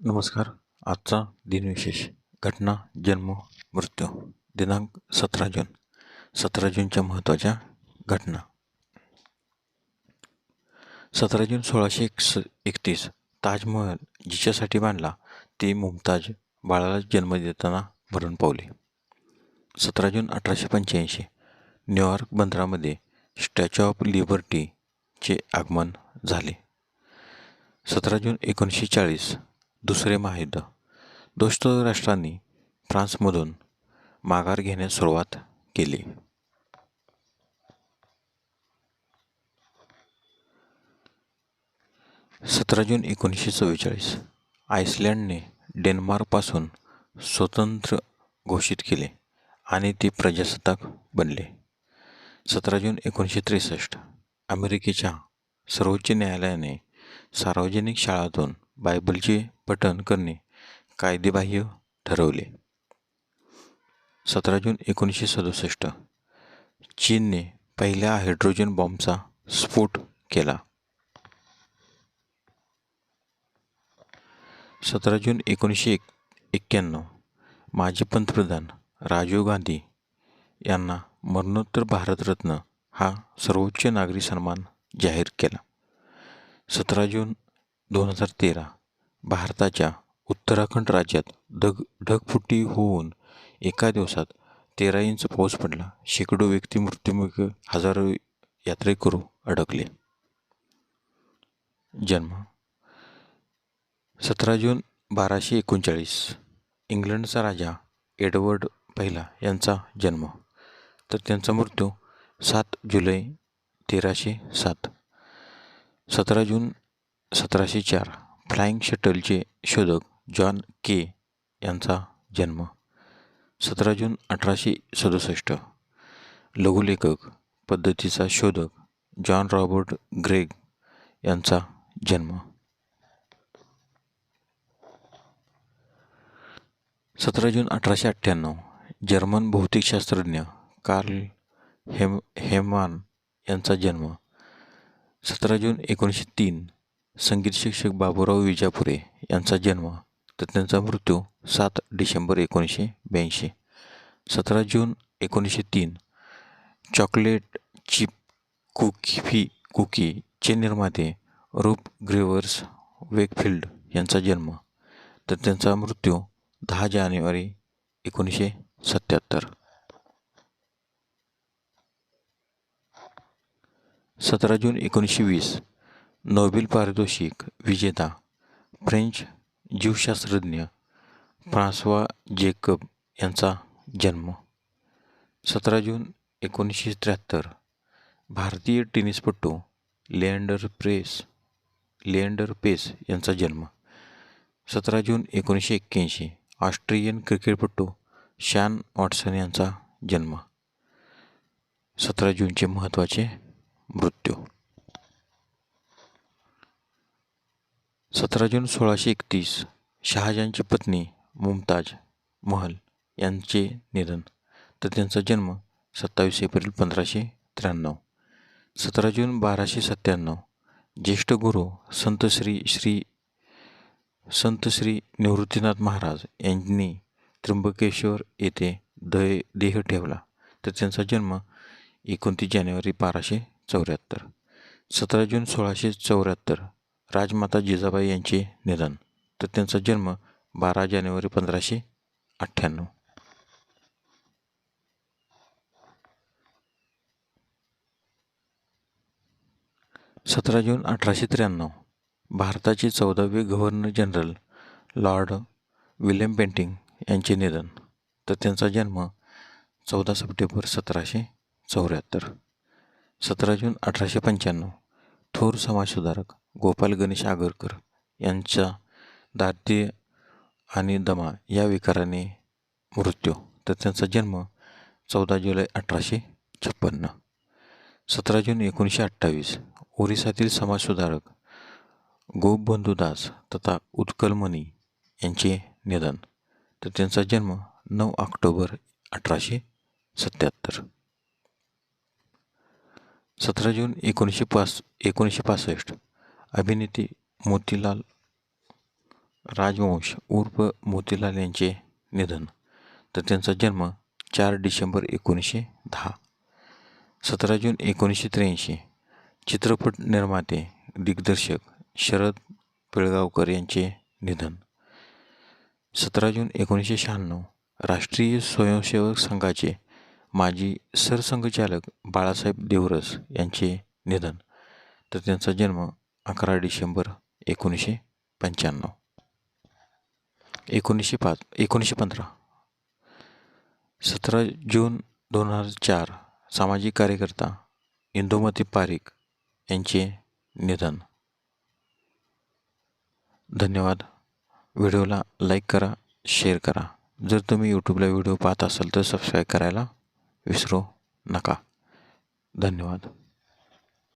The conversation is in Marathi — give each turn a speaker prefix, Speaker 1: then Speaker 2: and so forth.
Speaker 1: नमस्कार. आजचा दिनविशेष घटना जन्म मृत्यू दिनांक सतरा जून. सतरा जूनच्या महत्त्वाच्या घटना. सतरा जून सोळाशे एकस एकतीस. ताजमहल जिच्यासाठी बांधला ती मुमताज बाळाला जन्म देताना मरण पावली. सतरा जून अठराशे पंच्याऐंशी. न्यूयॉर्क बंदरामध्ये स्टॅच्यू ऑफ लिबर्टीचे आगमन झाले. सतरा जून एकोणीसशे चाळीस. दुसरे महायुद्ध दोस्त राष्ट्रांनी फ्रान्समधून माघार घेण्यास सुरुवात केली. सतरा जून एकोणीसशे चव्वेचाळीस आइसलँडने डेन्मार्कपासून स्वतंत्र घोषित केले आणि ते प्रजासत्ताक बनले. सतरा जून एकोणीसशे त्रेसष्ट अमेरिकेच्या सर्वोच्च न्यायालयाने सार्वजनिक शाळांतून बायबलचे पठण करणे कायदेबाह्य ठरवले. सतरा जून एकोणीसशे सदुसष्ट. चीनने पहिल्या हायड्रोजन बॉम्बचा स्फोट केला. सतरा जून एकोणीसशे एक एक्क्याण्णव. माजी पंतप्रधान राजीव गांधी यांना मरणोत्तर भारतरत्न हा सर्वोच्च नागरी सन्मान जाहीर केला. सतरा जून दोन हजार तेरा भारताच्या उत्तराखंड राज्यात ढग ढगफुटी होऊन एका दिवसात तेरा इंच पाऊस पडला. शेकडो व्यक्ती मृत्युमुखी हजारो यात्रेकरू अडकले. जन्म सतरा जून बाराशे एकोणचाळीस इंग्लंडचा राजा एडवर्ड पहिला यांचा जन्म. तर त्यांचा मृत्यू सात जुलै तेराशे सात. सतरा जून सतराशे चार. फ्लाइंग शटलचे शोधक जॉन के यांचा जन्म. सतरा जून अठराशे सदुसष्ट. लघुलेखक पद्धतीचा शोधक जॉन रॉबर्ट ग्रेग यांचा जन्म. सतरा जून अठराशे अठ्ठ्याण्णव. जर्मन भौतिकशास्त्रज्ञ कार्ल हेम हेमान यांचा जन्म. सतरा जून एकोणीसशे तीन. संगीत शिक्षक बाबूराव विजापुरे यांचा जन्म तर त्यांचा मृत्यू सात डिसेंबर एकोणीसशे ब्याऐंशी. सतरा जून एकोणीसशे तीन. चॉकलेट चिप कुकी कुकीचे निर्माते रूप ग्रेवर्स वेकफिल्ड यांचा जन्म. तर त्यांचा मृत्यू दहा जानेवारी एकोणीसशे सत्याहत्तर. सतरा जून एकोणीसशे वीस. नोबेल पारितोषिक विजेता फ्रेंच जीवशास्त्रज्ञ फ्रान्सवा जेकब यांचा जन्म. सतरा जून एकोणीसशे त्र्याहत्तर भारतीय टेनिसपटू लिएंडर प्रेस लिएंडर पेस यांचा जन्म. सतरा जून एकोणीसशे एक्क्याऐंशी ऑस्ट्रेलियन क्रिकेटपटू शॅन वॉटसन यांचा जन्म. सतरा जूनचे महत्त्वाचे मृत्यू. सतरा जून सोळाशे एकतीस शहाजहानची पत्नी मुमताज महल यांचे निधन. तर त्यांचा जन्म सत्तावीस एप्रिल पंधराशे त्र्याण्णव. सतरा जून बाराशे सत्त्याण्णव. ज्येष्ठ गुरु संत श्री श्री संत श्री निवृत्तीनाथ महाराज यांनी त्र्यंबकेश्वर येथे दय देह ठेवला. तर त्यांचा जन्म एकोणतीस जानेवारी बाराशे चौऱ्याहत्तर. सतरा जून सोळाशे चौऱ्याहत्तर. राजमाता जिजाबाई यांचे निधन. तर त्यांचा जन्म बारा जानेवारी पंधराशे अठ्ठ्याण्णव. सतरा जून अठराशे त्र्याण्णव. भारताचे चौदावे governor general Lord William Bentinck यांचे निधन. तर त्यांचा जन्म चौदा सप्टेंबर सतराशे चौऱ्याहत्तर. सतरा जून अठराशे पंच्याण्णव. थोर समाजसुधारक गोपाल गणेश आगरकर यांचा दारिद्र्य आणि दमा या विकाराने मृत्यू. तर त्यांचा जन्म चौदा जुलै अठराशे छप्पन्न. सतरा जून एकोणीसशे अठ्ठावीस. ओरिसातील समाजसुधारक गोपबंधू दास तथा उत्कलमणी यांचे निधन. तर त्यांचा जन्म नऊ ऑक्टोबर अठराशे सत्याहत्तर. सतरा जून एकोणीसशे पास एकोणीसशे पासष्ट. अभिनेते मोतीलाल राजवंश उर्फ मोतीलाल यांचे निधन. तर त्यांचा जन्म चार डिसेंबर एकोणीसशे दहा. सतरा जून एकोणीसशे त्र्याऐंशी चित्रपट निर्माते दिग्दर्शक शरद पिळगावकर यांचे निधन. सतरा जून एकोणीसशे शहाण्णव राष्ट्रीय स्वयंसेवक संघाचे माजी सरसंघचालक बाळासाहेब देवरस यांचे निधन. तर त्यांचा जन्म अकरा डिसेंबर एकोणीसशे पंच्याण्णव. एकोणीसशे पाच एकोणीसशे पंधरा. सतरा जून दोन हजार चार सामाजिक कार्यकर्ता इंदुमती पारिक यांचे निधन. धन्यवाद. व्हिडिओला लाईक करा शेअर करा. जर तुम्ही यूट्यूबला व्हिडिओ पाहत असाल तर सबस्क्राईब करायला विसरू नका. धन्यवाद.